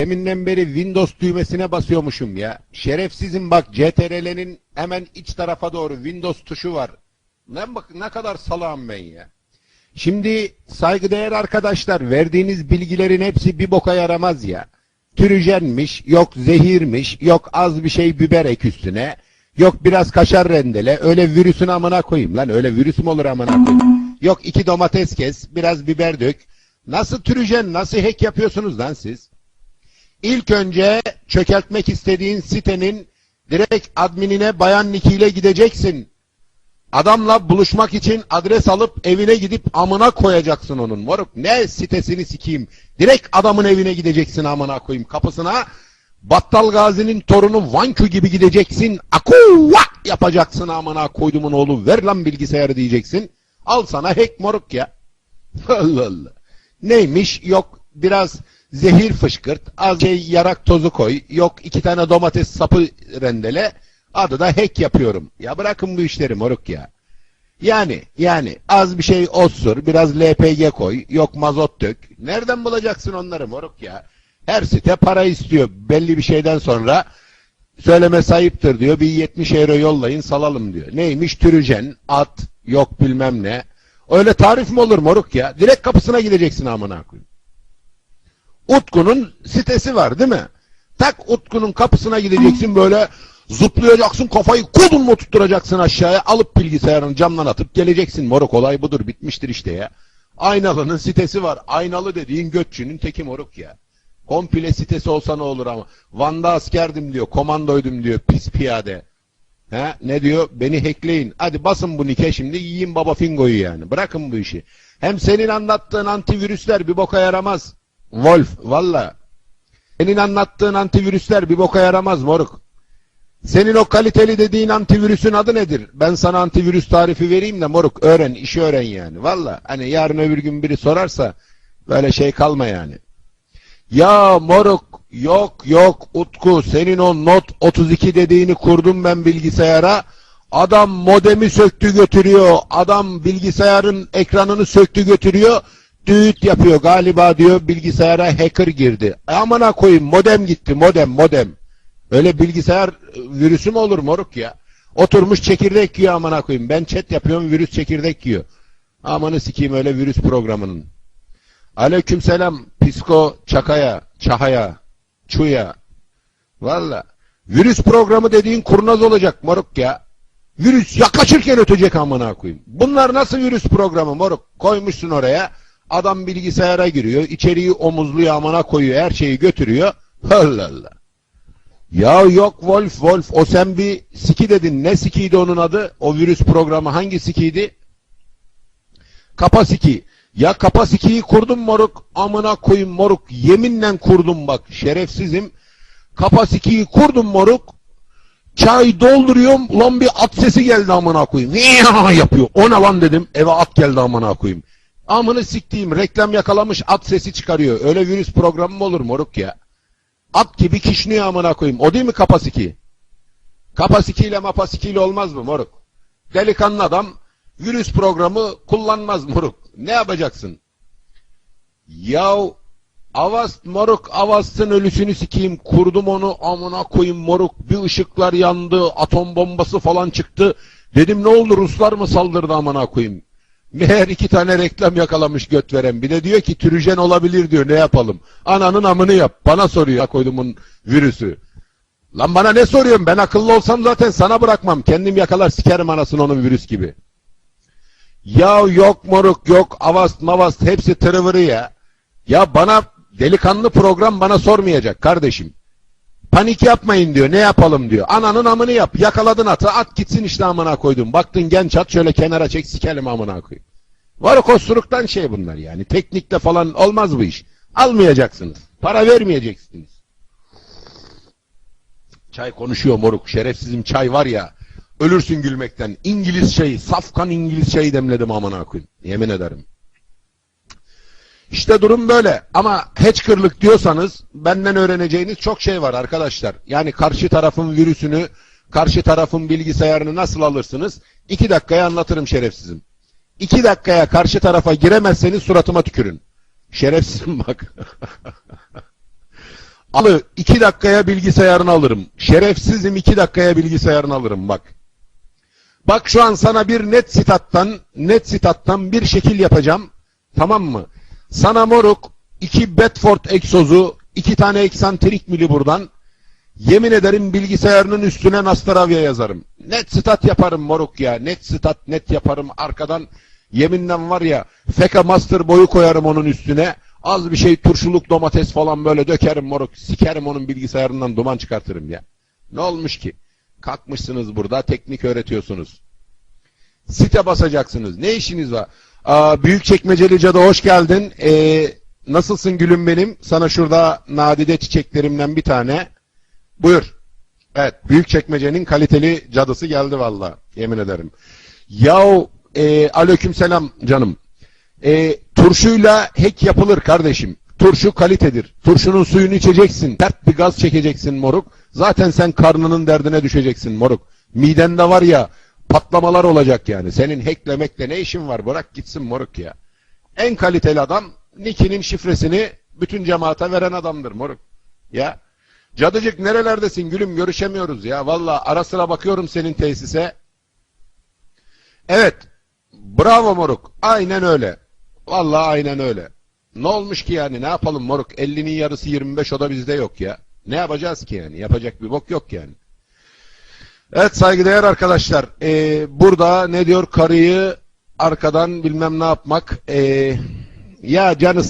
Deminden beri Windows düğmesine basıyormuşum ya. Şerefsizim bak CTRL'nin hemen iç tarafa doğru Windows tuşu var. Ne bak ne kadar salağım ben ya. Şimdi saygıdeğer arkadaşlar verdiğiniz bilgilerin hepsi bir boka yaramaz ya. Türüjenmiş, yok zehirmiş, yok az bir şey biber ek üstüne, yok biraz kaşar rendele, öyle virüsün amına koyayım lan öyle virüs mü olur amına koyayım. Yok iki domates kes, biraz biber dök. Nasıl türüjen, nasıl hack yapıyorsunuz lan siz? İlk önce çökertmek istediğin sitenin direkt adminine bayan nickiyle gideceksin. Adamla buluşmak için adres alıp evine gidip amına koyacaksın onun moruk. Ne sitesini sikeyim. Direkt adamın evine gideceksin amına koyayım kapısına. Battal Gazi'nin torunu Vanku gibi gideceksin. Akuva yapacaksın amına koydumun oğlu. Ver lan bilgisayarı diyeceksin. Al sana hack moruk ya. Allah Allah. Neymiş? Yok biraz zehir fışkırt, az şey yarak tozu koy, yok iki tane domates sapı rendele, adı da hack yapıyorum. Ya bırakın bu işleri moruk ya. Yani, yani az bir şey osur, biraz LPG koy, yok mazot dök. Nereden bulacaksın onları moruk ya? Her site para istiyor belli bir şeyden sonra. Söyleme sayıptır diyor. Bir 70 euro yollayın salalım diyor. Neymiş? Türüjen, at, yok bilmem ne. Öyle tarif mi olur moruk ya? Direkt kapısına gideceksin amına koyayım. Utku'nun sitesi var değil mi? Tak Utku'nun kapısına gideceksin böyle zıplayacaksın kafayı kodun mu tutturacaksın aşağıya alıp bilgisayarını camdan atıp geleceksin. Moruk olay budur bitmiştir işte ya. Aynalı'nın sitesi var. Aynalı dediğin götçünün teki moruk ya. Komple sitesi olsa ne olur ama. Van'da askerdim diyor, komandoydum diyor, pis piyade. He, ne diyor? Beni hackleyin. Hadi basın bu nike şimdi yiyin baba fingoyu yani. Bırakın bu işi. Hem senin anlattığın antivirüsler bir boka yaramaz. Wolf valla. Senin anlattığın antivirüsler bir boka yaramaz moruk. Senin o kaliteli dediğin antivirüsün adı nedir? Ben sana antivirüs tarifi vereyim de moruk öğren, işi öğren yani. Valla hani yarın öbür gün biri sorarsa böyle şey kalma yani. Ya moruk yok yok Utku senin o not 32 dediğini kurdum ben bilgisayara. Adam modemi söktü götürüyor. Adam bilgisayarın ekranını söktü götürüyor. Düğüt yapıyor galiba diyor bilgisayara hacker girdi. E amına koyayım modem gitti modem modem. Öyle bilgisayar e, virüsü mü olur moruk ya? Oturmuş çekirdek yiyor amına koyayım. Ben chat yapıyorum virüs çekirdek yiyor. Amanı sikeyim öyle virüs programının. Aleykümselam Pisko Çakaya, Çahaya, Çuya. Valla. Virüs programı dediğin kurnaz olacak moruk ya. Virüs yaklaşırken ötecek amına koyayım. Bunlar nasıl virüs programı moruk? Koymuşsun oraya. Adam bilgisayara giriyor. içeriği omuzluyor amına koyuyor. Her şeyi götürüyor. Allah Allah. Ya yok Wolf Wolf o sen bir siki dedin. Ne sikiydi onun adı? O virüs programı hangi sikiydi? Kapasiki. Ya Kapasiki'yi kurdum moruk. Amına koyayım moruk. Yeminle kurdum bak. Şerefsizim. Kapasiki'yi kurdum moruk. Çay dolduruyorum. Ulan bir at sesi geldi amına koyayım. Yapıyor. O ne lan dedim. Eve at geldi amına koyayım. Amını siktiğim reklam yakalamış at sesi çıkarıyor. Öyle virüs programı mı olur moruk ya? At gibi kişniyor amına koyayım. O değil mi Kapasiki? Kapasiki ile mapasiki ile olmaz mı moruk? Delikanlı adam virüs programı kullanmaz moruk. Ne yapacaksın? Yav Avast moruk Avast'ın ölüsünü sikeyim kurdum onu amına koyayım moruk bir ışıklar yandı atom bombası falan çıktı dedim ne oldu Ruslar mı saldırdı amına koyayım meğer iki tane reklam yakalamış göt veren. Bir de diyor ki türüjen olabilir diyor ne yapalım? Ananın amını yap. Bana soruyor koydumun virüsü. Lan bana ne soruyorsun? Ben akıllı olsam zaten sana bırakmam. Kendim yakalar sikerim anasını onun virüs gibi. Ya yok moruk yok avast mavast hepsi tırıvırı ya. Ya bana delikanlı program bana sormayacak kardeşim. Panik yapmayın diyor ne yapalım diyor. Ananın amını yap yakaladın atı at gitsin işte amına koydum. Baktın genç at şöyle kenara çek sikelim amına koyayım. Var o kosuruktan şey bunlar yani. Teknikte falan olmaz bu iş. Almayacaksınız. Para vermeyeceksiniz. Çay konuşuyor moruk. Şerefsizim çay var ya. Ölürsün gülmekten. İngiliz çayı, safkan İngiliz çayı demledim amına koyayım. Yemin ederim. İşte durum böyle. Ama hackerlık diyorsanız benden öğreneceğiniz çok şey var arkadaşlar. Yani karşı tarafın virüsünü, karşı tarafın bilgisayarını nasıl alırsınız? İki dakikaya anlatırım şerefsizim. İki dakikaya karşı tarafa giremezseniz suratıma tükürün. Şerefsizim bak. Alı iki dakikaya bilgisayarını alırım. Şerefsizim iki dakikaya bilgisayarını alırım bak. Bak şu an sana bir net sitattan, net sitattan bir şekil yapacağım. Tamam mı? Sana moruk iki Bedford egzozu, iki tane eksantrik mili buradan. Yemin ederim bilgisayarının üstüne Nastaravya yazarım. Net stat yaparım moruk ya. Net stat net yaparım. Arkadan yeminden var ya Feka Master boyu koyarım onun üstüne. Az bir şey turşuluk domates falan böyle dökerim moruk. Sikerim onun bilgisayarından duman çıkartırım ya. Ne olmuş ki? Kalkmışsınız burada teknik öğretiyorsunuz. Site basacaksınız. Ne işiniz var? Aa, Büyükçekmeceli Cadı hoş geldin. Ee, nasılsın gülüm benim? Sana şurada nadide çiçeklerimden bir tane. Buyur. Evet, Büyükçekmece'nin kaliteli cadısı geldi valla. Yemin ederim. Yahu e, aleykümselam canım. E, turşuyla hek yapılır kardeşim. Turşu kalitedir. Turşunun suyunu içeceksin. Sert bir gaz çekeceksin moruk. Zaten sen karnının derdine düşeceksin moruk. Midende var ya patlamalar olacak yani. Senin heklemekle ne işin var? Bırak gitsin moruk ya. En kaliteli adam Niki'nin şifresini bütün cemaate veren adamdır moruk. Ya. Cadıcık nerelerdesin gülüm görüşemiyoruz ya. Valla ara sıra bakıyorum senin tesise. Evet. Bravo moruk. Aynen öyle. Valla aynen öyle. Ne olmuş ki yani ne yapalım moruk 50'nin yarısı 25 o da bizde yok ya. Ne yapacağız ki yani yapacak bir bok yok yani. Evet saygıdeğer arkadaşlar ee, burada ne diyor? Karıyı arkadan bilmem ne yapmak ee, ya canı